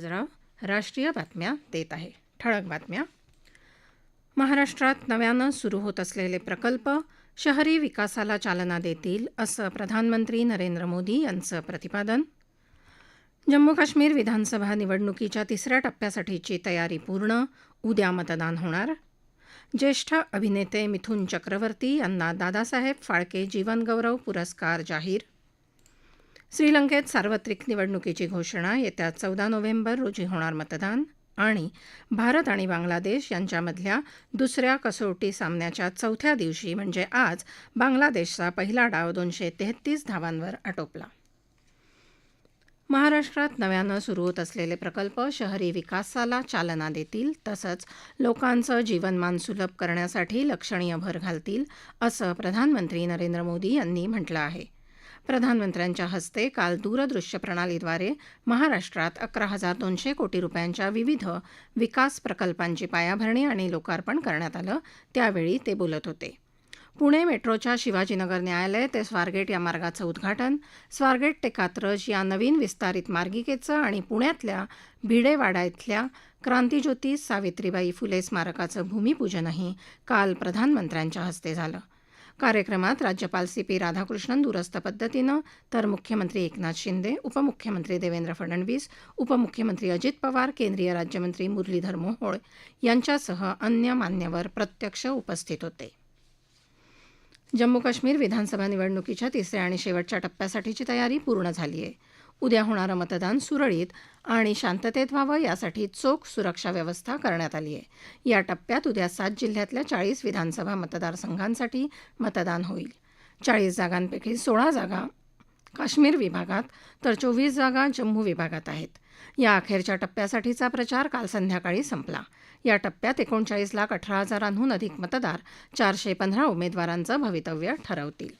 हजराव राष्ट्रीय बातम्या देत आहे. ठळक बातम्या. महाराष्ट्रात नव्यानं सुरू होत असलेले प्रकल्प शहरी विकासाला चालना देतील असं प्रधानमंत्री नरेंद्र मोदी यांचं प्रतिपादन. जम्मू काश्मीर विधानसभा निवडणुकीच्या तिसऱ्या टप्प्यासाठीची तयारी पूर्ण उद्या मतदान होणार. ज्येष्ठ अभिनेते मिथुन चक्रवर्ती यांना दादासाहेब फाळके जीवनगौरव पुरस्कार जाहीर. श्रीलंकेत सार्वत्रिक निवडणुकीची घोषणा येत्या चौदा नोव्हेंबर रोजी होणार मतदान आणि भारत आणि बांगलादेश यांच्यामधल्या दुसऱ्या कसोटी सामन्याच्या चौथ्या दिवशी म्हणजे आज बांगलादेशचा पहिला डाव दोनशे तेहतीस धावांवर आटोपला. महाराष्ट्रात नव्यानं सुरू होत असलेले प्रकल्प शहरी विकासाला चालना देतील तसंच लोकांचं जीवनमान सुलभ करण्यासाठी लक्षणीय भर घालतील असं प्रधानमंत्री नरेंद्र मोदी यांनी म्हटलं आहे. प्रधानमंत्र्यांच्या हस्ते काल दूरदृश्य प्रणालीद्वारे महाराष्ट्रात अकरा हजार दोनशे कोटी रुपयांच्या विविध विकास प्रकल्पांची पायाभरणी आणि लोकार्पण करण्यात आलं. त्यावेळी ते बोलत होते. पुणे मेट्रोच्या शिवाजीनगर न्यायालय ते स्वारगेट या मार्गाचं उद्घाटन स्वारगेट ते कात्रज या नवीन विस्तारित मार्गिकेचं आणि पुण्यातल्या भिडेवाडा इथल्या क्रांतीज्योती सावित्रीबाई फुले स्मारकाचं भूमिपूजनही काल प्रधानमंत्र्यांच्या हस्ते झालं. कार्यक्रमात राज्यपाल सी पी राधाकृष्णन दूरस्थ पद्धतीनं तर मुख्यमंत्री एकनाथ शिंदे उपमुख्यमंत्री देवेंद्र फडणवीस उपमुख्यमंत्री अजित पवार केंद्रीय राज्यमंत्री मुरलीधर मोहोळ यांच्यासह अन्य मान्यवर प्रत्यक्ष उपस्थित होते. जम्मू काश्मीर विधानसभा निवडणुकीच्या तिसऱ्या आणि शेवटच्या टप्प्यासाठीची तयारी पूर्ण झाली आहे उद्या होणारं मतदान सुरळीत आणि शांततेत व्हावं यासाठी चोख सुरक्षा व्यवस्था करण्यात आली आहे. या टप्प्यात उद्या सात जिल्ह्यातल्या चाळीस विधानसभा मतदारसंघांसाठी मतदान होईल. चाळीस जागांपैकी सोळा जागा काश्मीर विभागात तर चोवीस जागा जम्मू विभागात आहेत. या अखेरच्या टप्प्यासाठीचा प्रचार काल संध्याकाळी संपला. या टप्प्यात एकोणचाळीस लाख अठरा हजारांहून अधिक मतदार चारशे पंधरा उमेदवारांचं भवितव्य ठरवतील.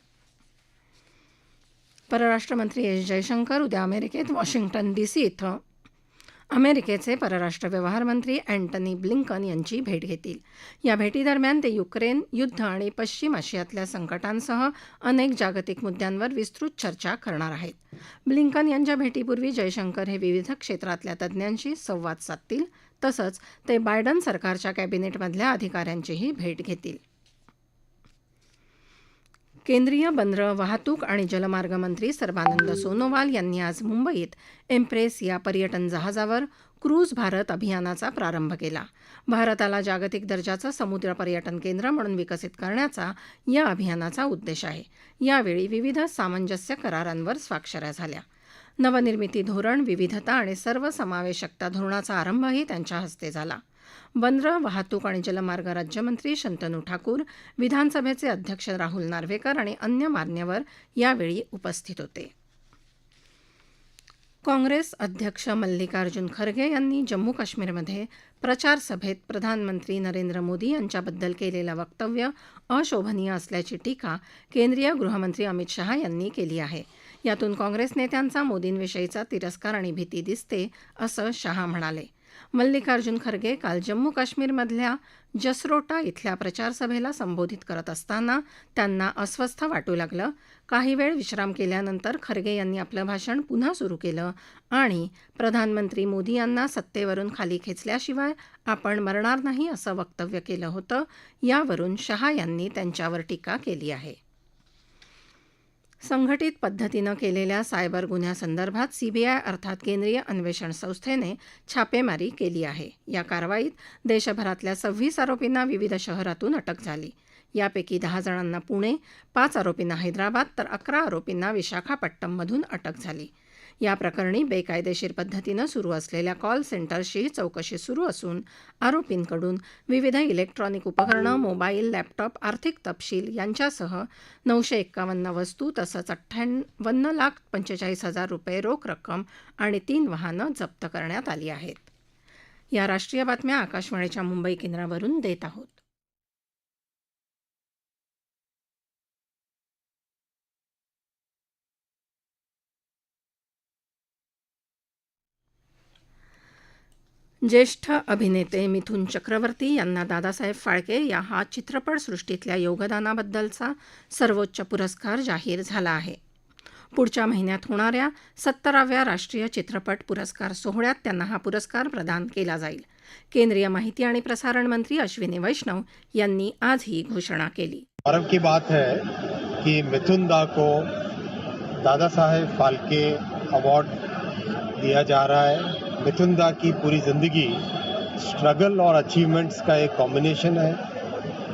परराष्ट्रमंत्री एस जयशंकर उद्या अमेरिकेत वॉशिंग्टन डी सी इथं. अमेरिकेचे परराष्ट्र व्यवहार मंत्री अँटनी ब्लिंकन यांची भेट घेतील. या भेटीदरम्यान ते युक्रेन युद्ध आणि पश्चिम आशियातल्या संकटांसह अनेक जागतिक मुद्द्यांवर विस्तृत चर्चा करणार आहेत. ब्लिंकन यांच्या भेटीपूर्वी जयशंकर हे विविध क्षेत्रातल्या तज्ज्ञांशी संवाद साधतील तसंच ते बायडन सरकारच्या कॅबिनेटमधल्या अधिकाऱ्यांचीही भेट घेतील. केंद्रीय बंदरं वाहतूक आणि जलमार्ग मंत्री सर्बानंद सोनोवाल यांनी आज मुंबईत एम्प्रेस या पर्यटन जहाजावर क्रूज भारत अभियानाचा प्रारंभ केला. भारताला जागतिक दर्जाचं समुद्र पर्यटन केंद्र म्हणून विकसित करण्याचा या अभियानाचा उद्देश आहे. यावेळी विविध सामंजस्य करारांवर स्वाक्षऱ्या झाल्या. नवनिर्मिती धोरण विविधता आणि सर्वसमावेशकता धोरणाचा आरंभही त्यांच्या हस्ते झाला. बंदरं वाहतूक आणि जलमार्ग राज्यमंत्री शंतनू ठाकूर विधानसभेचे अध्यक्ष राहुल नार्वेकर आणि अन्य मान्यवर यावेळी उपस्थित होते. काँग्रेस अध्यक्ष मल्लिकार्जुन खरगे यांनी जम्मू काश्मीरमध्ये प्रचारसभेत प्रधानमंत्री नरेंद्र मोदी यांच्याबद्दल केलेलं वक्तव्य अशोभनीय असल्याची टीका केंद्रीय गृहमंत्री अमित शहा यांनी केली आहे. यातून काँग्रेस नेत्यांचा मोदींविषयीचा तिरस्कार आणि भीती दिसते असं शहा म्हणाले. मल्लिकार्जुन खरगे काल जम्मू काश्मीरमधल्या जसरोटा इथल्या प्रचारसभेला संबोधित करत असताना त्यांना अस्वस्थ वाटू लागलं. काही वेळ विश्राम केल्यानंतर खरगे यांनी आपलं भाषण पुन्हा सुरू केलं आणि प्रधानमंत्री मोदी यांना सत्तेवरून खाली खेचल्याशिवाय आपण मरणार नाही असं वक्तव्य केलं होतं. यावरून शहा यांनी त्यांच्यावर टीका केली आहे. संघटित पद्धतीनं केलेल्या सायबर गुन्ह्यासंदर्भात सीबीआय अर्थात केंद्रीय अन्वेषण संस्थेने छापेमारी केली आहे. या कारवाईत देशभरातल्या सव्वीस आरोपींना विविध शहरातून अटक झाली. यापैकी दहा जणांना पुणे पाच आरोपींना हैदराबाद तर अकरा आरोपींना विशाखापट्टणमधून अटक झाली. या प्रकरणी बेकायदेशीर पद्धतीनं सुरू असलेल्या कॉल सेंटर्सचीही चौकशी सुरू असून आरोपींकडून विविध इलेक्ट्रॉनिक उपकरणं मोबाईल लॅपटॉप आर्थिक तपशील यांच्यासह नऊशे एक्कावन्न वस्तू तसंच अठ्ठ्याण्णवन्न लाख पंचेचाळीस हजार रुपये रोख रक्कम आणि तीन वाहनं जप्त करण्यात आली आहेत. या राष्ट्रीय बातम्या आकाशवाणीच्या मुंबई केंद्रावरून देत आहोत. ज्येष्ठ अभिनेते मिथुन चक्रवर्ती यांना दादासाहेब फाळके या हा चित्रपटसृष्टीतल्या योगदानाबद्दलचा सर्वोच्च पुरस्कार जाहीर झाला आहे. पुढच्या महिन्यात होणाऱ्या सत्तराव्या राष्ट्रीय चित्रपट पुरस्कार सोहळ्यात त्यांना हा पुरस्कार प्रदान केला जाईल. केंद्रीय माहिती आणि प्रसारण मंत्री अश्विनी वैष्णव यांनी आज ही घोषणा केली. गौरव की बात है की मिथुन दा को दादा साहेब फाल्के अवार्ड दिया जा रहा है. मिथुनदा की पूरी ज़िंदगी स्ट्रगल और अचीवमेंट्स का एक कॉम्बिनेशन है।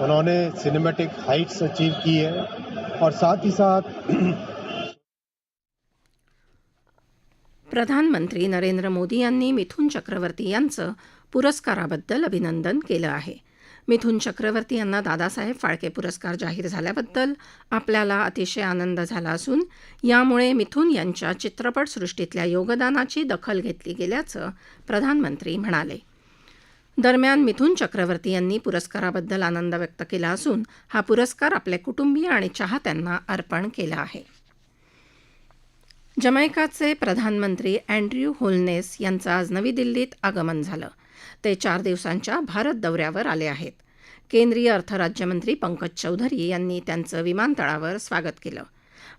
उन्होंने सिनेमेटिक हाइट्स अचीव की है और साथ ही साथ प्रधानमंत्री नरेंद्र मोदी यांनी मिथुन चक्रवर्ती यांचं पुरस्काराबद्दल अभिनंदन केलं आहे. मिथुन चक्रवर्ती यांना दादासाहेब फाळके पुरस्कार जाहीर झाल्याबद्दल आपल्याला अतिशय आनंद झाला असून यामुळे मिथुन यांच्या चित्रपटसृष्टीतल्या योगदानाची दखल घेतली गेल्याचं प्रधानमंत्री म्हणाले. दरम्यान मिथुन चक्रवर्ती यांनी पुरस्काराबद्दल आनंद व्यक्त केला असून हा पुरस्कार आपले कुटुंबीय आणि चाहत्यांना अर्पण केला आहे. जमैकाचे प्रधानमंत्री अँड्र्यू होलनेस यांचं आज नवी दिल्लीत आगमन झालं. ते चार दिवसांच्या भारत दौऱ्यावर आले आहेत. केंद्रीय अर्थराज्यमंत्री पंकज चौधरी यांनी त्यांचं विमानतळावर स्वागत केलं.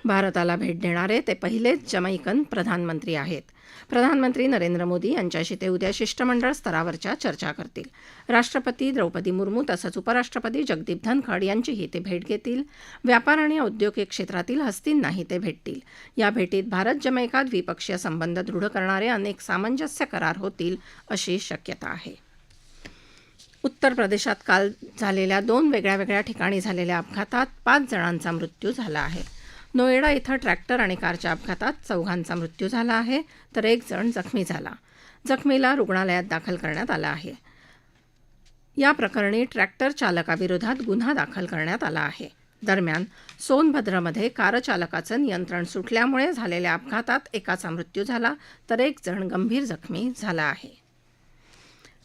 भारताला भेट देणारे ते पहिलेच जमैकन प्रधानमंत्री आहेत. प्रधानमंत्री नरेंद्र मोदी यांच्याशी ते उद्या शिष्टमंडळ स्तरावरच्या चर्चा करतील. राष्ट्रपती द्रौपदी मुर्मू तसंच उपराष्ट्रपती जगदीप धनखड यांचीही ते भेट घेतील. व्यापार आणि औद्योगिक क्षेत्रातील हस्तींनाही ते भेटतील. या भेटीत भारत जमैका द्विपक्षीय संबंध दृढ करणारे अनेक सामंजस्य करार होतील अशी शक्यता आहे. उत्तर प्रदेशात काल झालेल्या दोन वेगळ्या वेगळ्या ठिकाणी झालेल्या अपघातात पाच जणांचा मृत्यू झाला आहे. नोएडा इथं ट्रॅक्टर आणि कारच्या अपघातात चौघांचा मृत्यू झाला आहे तर एक जण जखमी झाला. जखमीला रुग्णालयात दाखल करण्यात आलं आहे. या प्रकरणी ट्रॅक्टर चालकाविरोधात गुन्हा दाखल करण्यात आला आहे. दरम्यान सोनभद्रमध्ये कारचालकाचं नियंत्रण सुटल्यामुळे झालेल्या अपघातात एकाचा मृत्यू झाला तर एक जण गंभीर जखमी झाला आहे.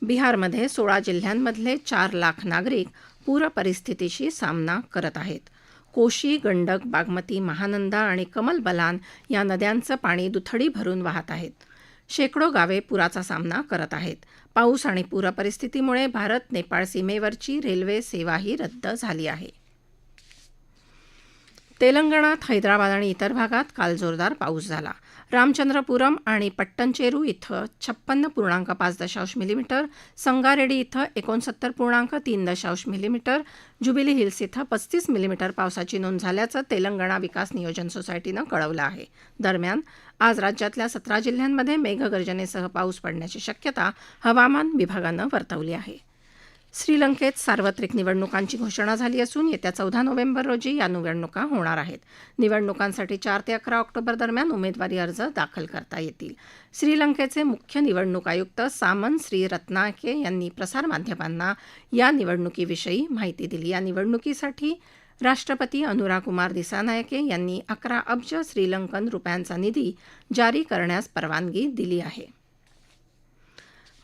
बिहारमध्ये सोळा जिल्ह्यांमधले चार लाख नागरिक पूर परिस्थितीशी सामना करत आहेत. कोशी गंडक बागमती महानंदा आणि कमल बलान या नद्यांचं पाणी दुथडी भरून वाहत आहेत. शेकडो गावे पुराचा सामना करत आहेत. पाऊस आणि पूरपरिस्थितीमुळे भारत नेपाळ सीमेवरची रेल्वे सेवाही रद्द झाली आहे. तेलंगणात हैदराबाद आणि इतर भागात काल जोरदार पाऊस झाला. रामचंद्रपुरम आणि पट्टनचेरू इथं छप्पन्न पूर्णांक पाच दशांश मिलीमीटर संगारेड्डी इथं एकोणसत्तर पूर्णांक तीन दशांश मिलीमीटर जुबिली हिल्स इथं पस्तीस मिलीमीटर पावसाची नोंद झाल्याचं तेलंगणा विकास नियोजन सोसायटीनं कळवलं आहे. दरम्यान आज राज्यातल्या सतरा जिल्ह्यांमध्ये मेघगर्जनेसह पाऊस पडण्याची शक्यता हवामान विभागानं वर्तवली आहे. श्रीलंकेत सार्वत्रिक निवडणुकांची घोषणा झाली असून येत्या चौदा नोव्हेंबर रोजी या निवडणुका होणार आहेत. निवडणुकांसाठी चार ते अकरा ऑक्टोबर दरम्यान उमेदवारी अर्ज दाखल करता येतील. श्रीलंकेचे मुख्य निवडणूक आयुक्त सामन श्री रत्नाके यांनी प्रसारमाध्यमांना या निवडणुकीविषयी माहिती दिली. या निवडणुकीसाठी राष्ट्रपती अनुराकुमार दिसानायके यांनी अकरा अब्ज श्रीलंकन रुपयांचा निधी जारी करण्यास परवानगी दिली आहे.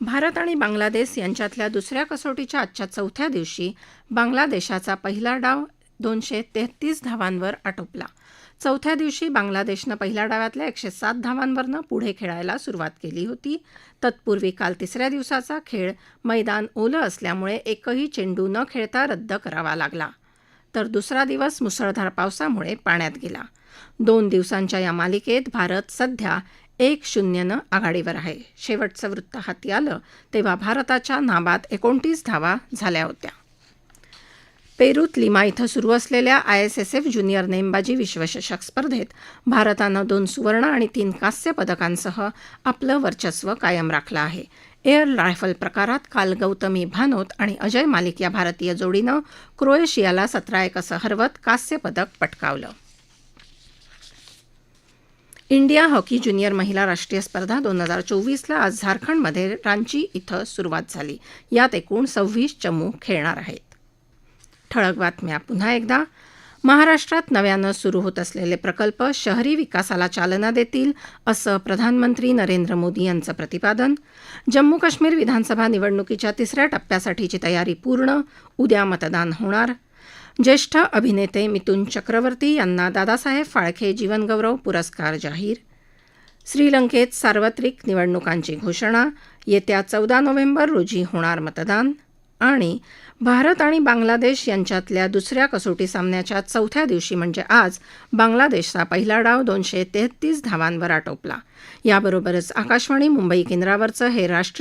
भारत आणि बांगलादेश यांच्यातल्या दुसऱ्या कसोटीच्या आजच्या चौथ्या दिवशी बांगलादेशाचा पहिला डाव दोनशे तेहतीस धावांवर आटोपला. चौथ्या दिवशी बांगलादेशनं पहिल्या डावातल्या एकशे सात धावांवरनं पुढे खेळायला सुरुवात केली होती. तत्पूर्वी काल तिसऱ्या दिवसाचा खेळ मैदान ओलं असल्यामुळे एकही चेंडू न खेळता रद्द करावा लागला. तर दुसरा दिवस मुसळधार पावसामुळे पाण्यात गेला. दोन दिवसांच्या या मालिकेत भारत सध्या एक शून्यनं आघाडीवर आहे. शेवटचं वृत्त हाती आलं तेव्हा भारताच्या नाबाद एकोणतीस धावा झाल्या होत्या. पेरूत लिमा इथं सुरू असलेल्या I S S F junior नेमबाजी विश्वचषक स्पर्धेत भारतानं दोन सुवर्ण आणि तीन कांस्य पदकांसह आपलं वर्चस्व कायम राखलं आहे. एअर रायफल प्रकारात काल गौतमी भानोत आणि अजय मालिक या भारतीय जोडीनं क्रोएशियाला सतरा एक असं हरवत कांस्य पदक पटकावलं. इंडिया हॉकी ज्युनियर महिला राष्ट्रीय स्पर्धा दोन हजार चोवीसला आज झारखंडमध्ये रांची इथं सुरुवात झाली. यात एकूण सव्वीस चमू खेळणार आहेत. ठळक बातम्या. पुन्हा एकदा महाराष्ट्रात नव्यानं सुरू होत असलेले प्रकल्प शहरी विकासाला चालना देतील असं प्रधानमंत्री नरेंद्र मोदी यांचं प्रतिपादन. जम्मू काश्मीर विधानसभा निवडणुकीच्या तिसऱ्या टप्प्यासाठीची तयारी पूर्ण. उद्या मतदान होणार. ज्येष्ठ अभिनेते मिथुन चक्रवर्ती यांना दादासाहेब फाळके जीवनगौरव पुरस्कार जाहीर. श्रीलंकेत सार्वत्रिक निवडणुकांची घोषणा येत्या चौदा नोव्हेंबर रोजी होणार मतदान आणि भारत आणि बांगलादेश यांच्यातल्या दुसऱ्या कसोटी सामन्याच्या चौथ्या दिवशी म्हणजे आज बांगलादेशचा पहिला डाव दोनशे तेहतीस धावांवर आटोपला. याबरोबरच आकाशवाणी मुंबई केंद्रावरचं हे राष्ट्रीय